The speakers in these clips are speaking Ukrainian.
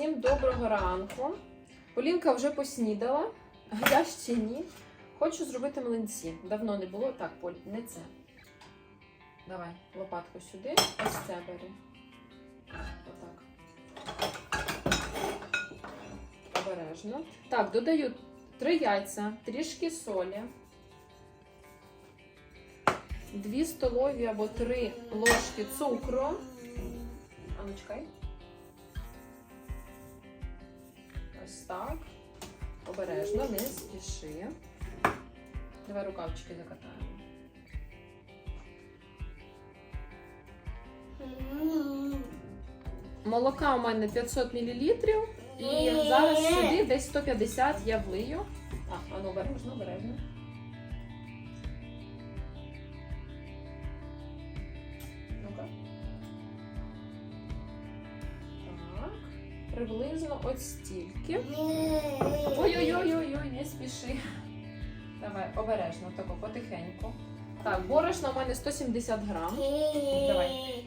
Всім доброго ранку. Полінка вже поснідала, а я ще ні. Хочу зробити млинці. Давно не було. Так, Поль, не це. Давай лопатку сюди. Ось це бери. Отак. Обережно. Так, додаю три яйця, трішки солі. Дві столові або три ложки цукру. А ну чекай. Ось так. Обережно, не спіши. Давай рукавчики закатаємо. Молока у мене 500 мл. І зараз сюди десь 150 я влию. А, а ну обережно, обережно. Приблизно ось стільки. Ой-ой-ой-ой, не спіши. Давай, обережно, тако, потихеньку. Так, борошно у мене 170 грам. Давай.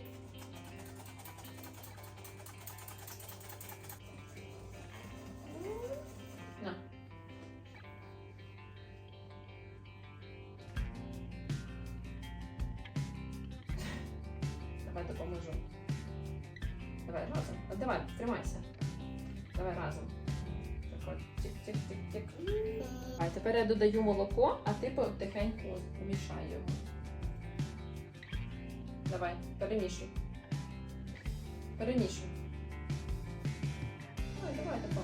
Додаю молоко, а ти потихеньку помішай його. Давай, перемішуй. Перемішуй. Давай, давай, тако.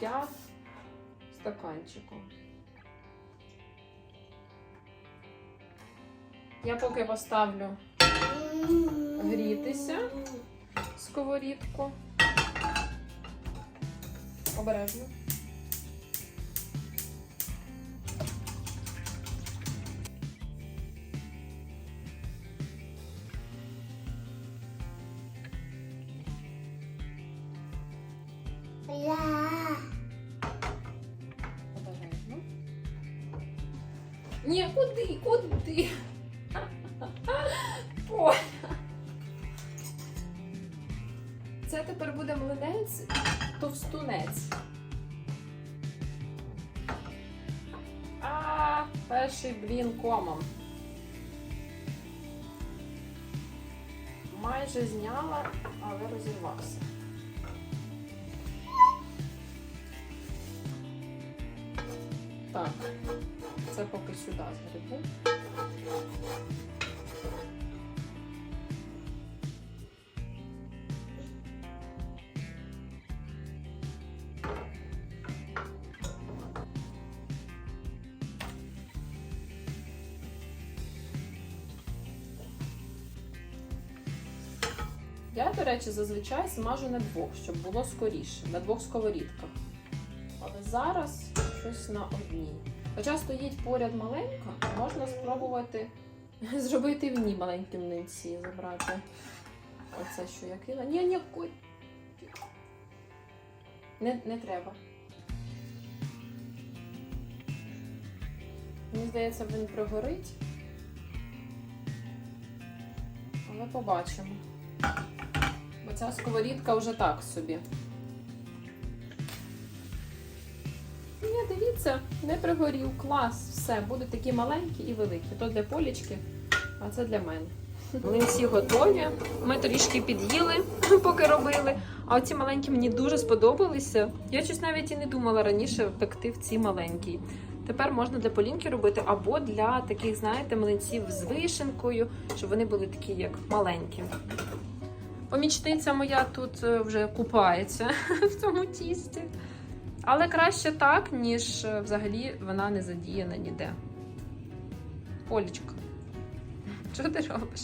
Я стаканчиком. Я поки поставлю грітися сковорідку. Обережно. Ні, куди? Куди? Поля. Це тепер буде млинець товстунець. А, перший блін комом. Майже зняла, але розірвався. Так, це поки сюди згребу. Я, до речі, зазвичай смажу на двох, щоб було скоріше, на двох сковорідках. Але зараз щось на одній. Хоча стоїть поряд маленька, можна спробувати зробити в ній маленькі млинці, забрати. Оце, що я кила. Ні, ні, кой. Не, не треба. Мені здається, він прогорить. Але побачимо. Бо ця сковорідка вже так собі. Дивіться, не пригорів. Клас, все, будуть такі маленькі і великі. То для полічки, а це для мене. Млинці готові. Ми трішки під'їли, поки робили. А оці маленькі мені дуже сподобалися. Я щось навіть і не думала раніше пекти в ці маленькі. Тепер можна для полінки робити або для таких, знаєте, млинців з вишенкою, щоб вони були такі, як маленькі. Помічниця моя тут е, вже купається в цьому тісті. Але краще так, ніж е, взагалі вона не задіяна ніде. Полічка, що ти робиш?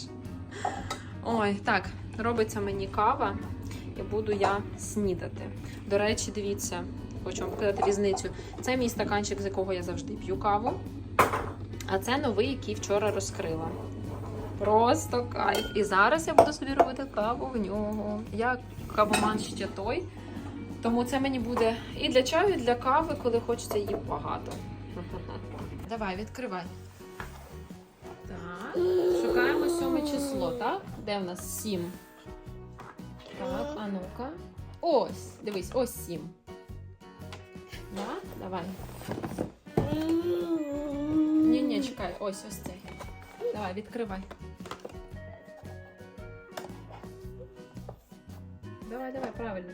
Ой, так, робиться мені кава, і буду я снідати. До речі, дивіться, хочу вам показати різницю. Це мій стаканчик, з якого я завжди п'ю каву. А це новий, який вчора розкрила. Просто кайф. І зараз я буду собі робити каву в нього. Я кавоман ще той. Тому це мені буде і для чаю, і для кави, коли хочеться її багато. Давай, відкривай. Так, шукаємо сьоме число, так? Де в нас сім? Так, а ну-ка. Ось, дивись, ось сім. Да? Давай. Ні, ні, чекай, ось ось цей. Давай, відкривай. Давай, давай, правильно.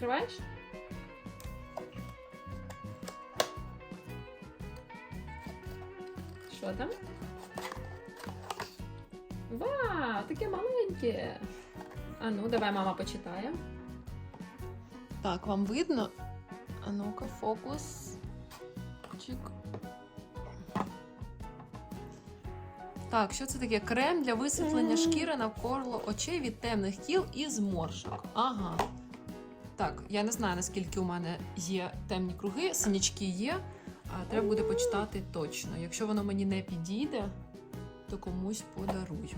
Відкриваєш? Що там? Вау, таке маленьке. А ну, давай мама почитає. Так, вам видно? А ну-ка, фокус. Чик. Так, що це таке? Крем для висвітлення шкіри навколо очей від темних кіл і зморшок. Ага. Так, я не знаю, наскільки у мене є темні круги, синячки є. А треба буде почитати точно. Якщо воно мені не підійде, то комусь подарую.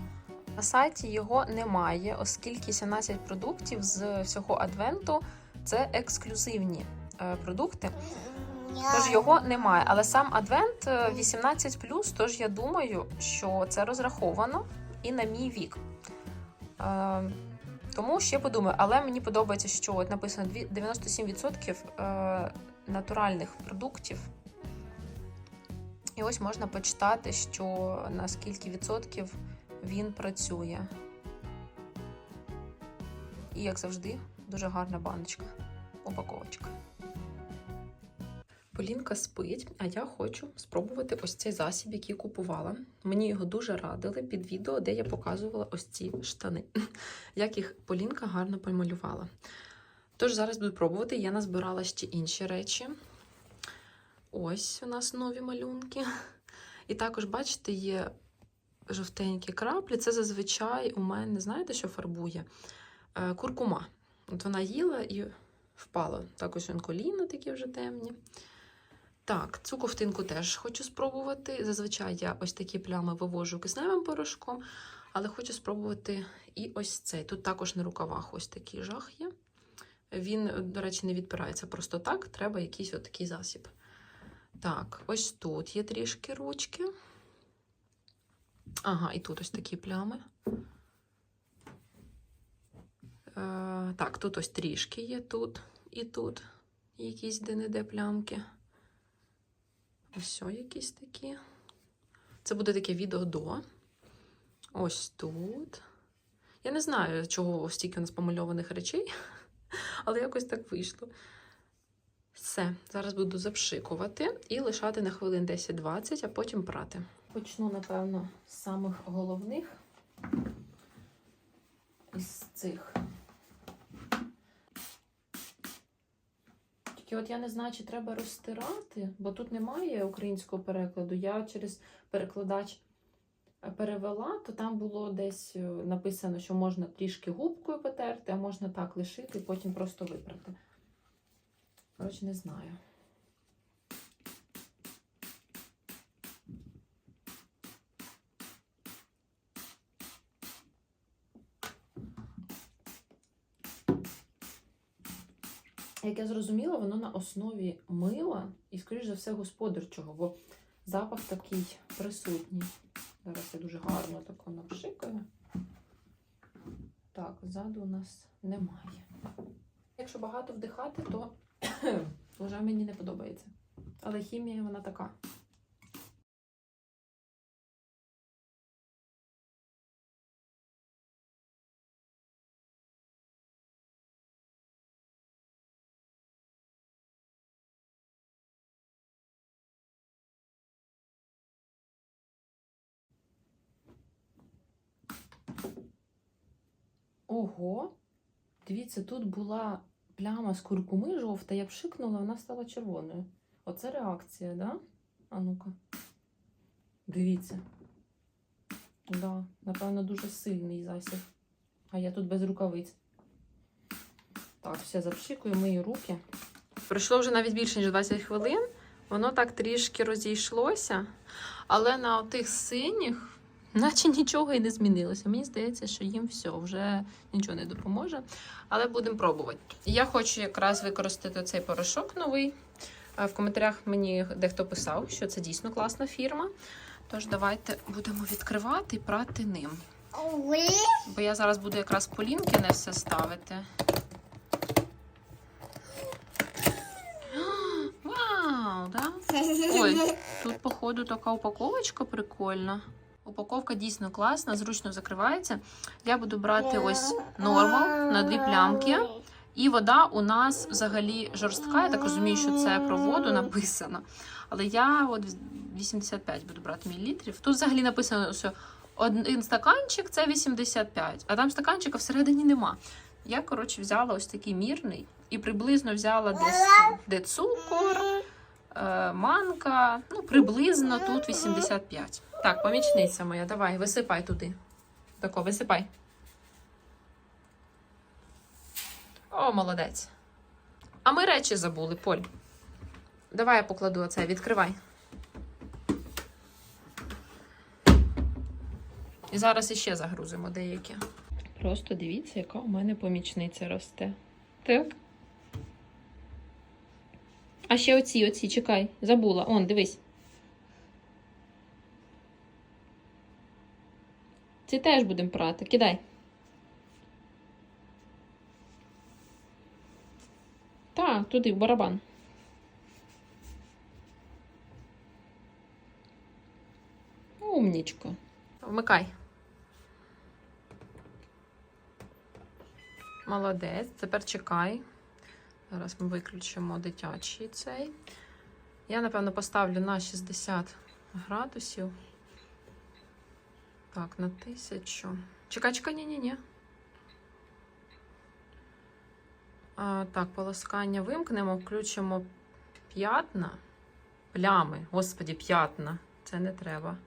На сайті його немає, оскільки 17 продуктів з всього адвенту це ексклюзивні е, продукти. Тож його немає. Але сам адвент е, 18 тож я думаю, що це розраховано і на мій вік. Тому ще подумаю, але мені подобається, що от написано 97% е, натуральних продуктів. І ось можна почитати, що на скільки відсотків він працює. І, як завжди, дуже гарна баночка, упаковочка. Полінка спить, а я хочу спробувати ось цей засіб, який купувала. Мені його дуже радили під відео, де я показувала ось ці штани, як їх Полінка гарно помалювала. Тож зараз буду пробувати. Я назбирала ще інші речі. Ось у нас нові малюнки. І також, бачите, є жовтенькі краплі. Це зазвичай у мене, знаєте, що фарбує? Е, Куркума. От вона їла і впала. Також он коліна такі вже темні. Так, цю ковтинку теж хочу спробувати. Зазвичай я ось такі плями вивожу кисневим порошком, але хочу спробувати і ось цей. Тут також на рукавах ось такий жах є. Він, до речі, не відпирається просто так, треба якийсь от такий засіб. Так, ось тут є трішки ручки. Ага, і тут ось такі плями. Е, так, тут ось трішки є тут і тут якісь де-не-де плямки. Ось якісь такі. Це буде таке відео до. Ось тут. Я не знаю, чого стільки у нас помальованих речей, але якось так вийшло. Все, зараз буду запшикувати і лишати на хвилин 10-20, а потім прати. Почну, напевно, з самих головних із цих. Тільки от я не знаю, чи треба розтирати, бо тут немає українського перекладу. Я через перекладач перевела, то там було десь е, написано, що можна трішки губкою потерти, а можна так лишити, потім просто випрати. Коротше, не знаю. Як я зрозуміла, воно на основі мила і, скоріш за все, господарчого, бо запах такий присутній. Зараз я дуже гарно тако напшикаю. Так, ззаду у нас немає. Якщо багато вдихати, то вже мені не подобається. Але хімія вона така. Ого! Дивіться, тут була пляма з куркуми жовта, я пшикнула, вона стала червоною. Оце реакція, да? А ну-ка. Дивіться. Да, напевно, дуже сильний засіб. А я тут без рукавиць. Так, все запшикую, мию руки. Пройшло вже навіть більше, ніж 20 хвилин. Воно так трішки розійшлося, але на отих синіх, наче нічого і не змінилося. Мені здається, що їм все вже нічого не допоможе. Але будемо пробувати. Я хочу якраз використати цей порошок новий. Е, В коментарях мені дехто писав, що це дійсно класна фірма. Тож давайте будемо відкривати і прати ним. Бо я зараз буду якраз полінки не все ставити. Вау, да? Ой, тут, походу, така упаковочка прикольна. Упаковка дійсно класна, зручно закривається. Я буду брати ось нормал на дві плямки. І вода у нас взагалі жорстка. Я так розумію, що це про воду написано. Але я от 85 буду брати мілілітрів. Тут взагалі написано, що один стаканчик це 85, а там стаканчика всередині нема. Я, коротше, взяла ось такий мірний і приблизно взяла десь де цукор, е, манка. Ну, приблизно тут 85. Так, помічниця моя, давай, висипай туди. Тако, висипай. О, молодець. А ми речі забули, Поль. Давай я покладу оце, відкривай. І зараз іще загрузимо деякі. Просто дивіться, яка у мене помічниця росте. Так. А ще оці, оці, чекай, забула. Он, дивись. Ці теж будемо прати. Кидай. Так, туди, в барабан. Умнічка. Вмикай. Молодець. Тепер чекай. Зараз ми виключимо дитячий цей. Я, напевно, поставлю на 60 градусів. Так, на 1000. Чекай, чекай, ні-ні-ні. Так, полоскання вимкнемо, включимо п'ятна. Плями. Господі, п'ятна. Це не треба.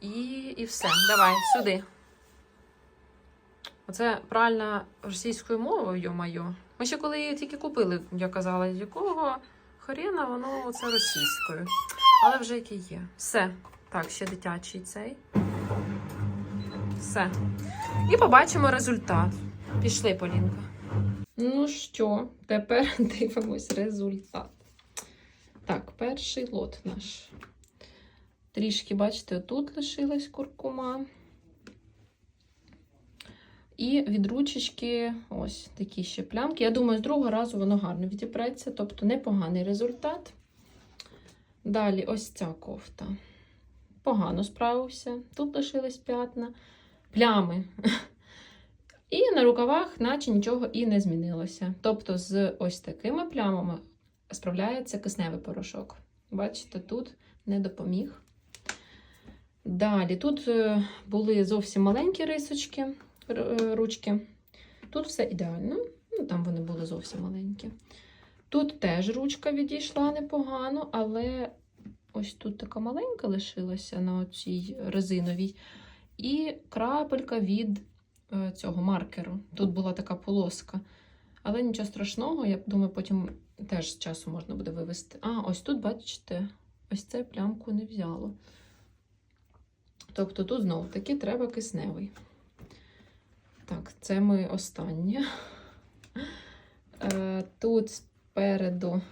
І, і все. Давай, сюди. Оце правильно російською мовою, йо-майо. Ми ще коли її тільки купили, я казала, якого хрена воно оце російською. Але вже яке є. Все. Так, ще дитячий цей. Все. І побачимо результат. Пішли, Полінка. Ну що, тепер дивимось результат. Так, перший лот наш. Трішки, бачите, тут лишилась куркума. І від ручечки ось такі ще плямки. Я думаю, з другого разу воно гарно відіпреться, тобто непоганий результат. Dалі ось ця кофта. Погано справився. Тут лишились п'ятна, плями. І на рукавах, наче нічого і не змінилося. Тобто, з ось такими плямами справляється кисневий порошок. Бачите, тут не допоміг. Далі, тут е, були зовсім маленькі рисочки, е, ручки. Тут все ідеально. Ну, там вони були зовсім маленькі. Тут теж ручка відійшла непогано, але ось тут така маленька лишилася на цій резиновій. І крапелька від е, цього маркеру. Тут була така полоска. Але нічого страшного, я думаю, потім теж з часу можна буде вивести. А, ось тут, бачите, ось це плямку не взяло. Тобто тут знову таки треба кисневий. Так, це ми останнє. Е, Тут спереду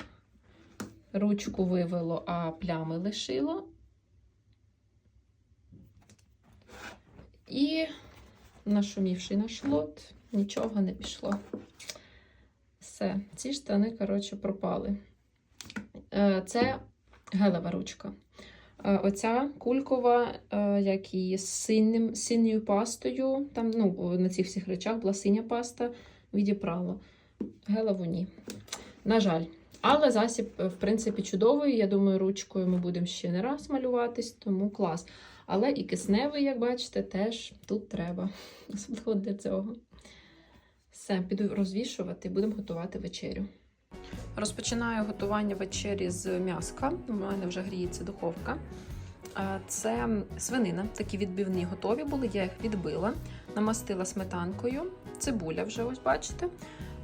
ручку вивело, а плями лишило. І нашумівший наш лот, нічого не пішло. Все, ці штани, коротше, пропали. Е, Це гелева ручка. Е, Оця кулькова, е, як і з синім, синьою пастою, там ну, на цих всіх речах була синя паста, відіпрала. Гелеву ні. На жаль. Але засіб, в принципі, чудовий. Я думаю, ручкою ми будемо ще не раз малюватись, тому клас. Але і кисневий, як бачите, теж тут треба. Особливо для цього. Все, піду розвішувати, будемо готувати вечерю. Розпочинаю готування вечері з м'яска. У мене вже гріється духовка. Це свинина, такі відбивні готові були. Я їх відбила, намастила сметанкою. Цибуля вже ось бачите.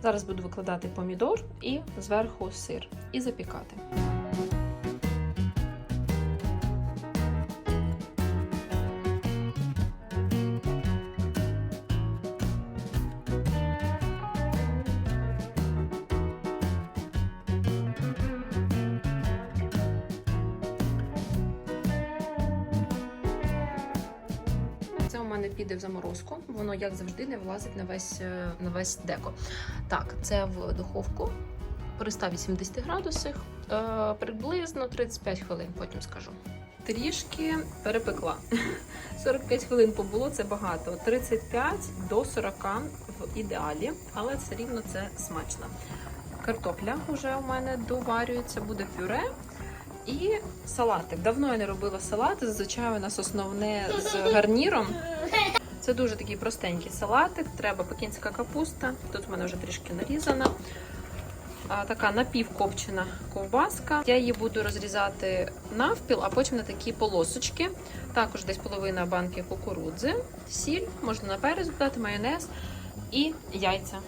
Зараз буду викладати помідор і зверху сир і запікати. Мене піде в заморозку. Воно, як завжди, не влазить на весь, е, на весь деко. Так, це в духовку при 180 градусах, е, приблизно 35 хвилин, потім скажу. Трішки перепекла. 45 хвилин побуло, це багато. 35 до 40 в ідеалі, але все рівно це смачно. Картопля вже у мене доварюється, буде пюре. І салатик. Давно я не робила салат. Зазвичай у нас основне з гарніром. Це дуже такий простенький салатик. Треба пекінська капуста. Тут в мене вже трішки нарізана. Така напівкопчена ковбаска. Я її буду розрізати навпіл, а потім на такі полосочки. Також десь половина банки кукурудзи, сіль, можна на перець додати, майонез і яйця.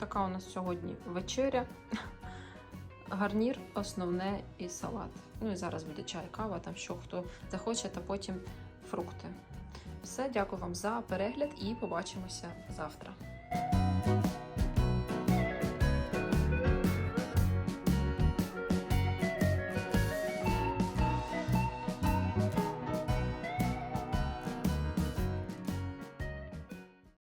Така у нас сьогодні вечеря. Гарнір, основне і салат. Ну і зараз буде чай, кава, там що хто захоче, та потім фрукти. Все, дякую вам за перегляд і побачимося завтра.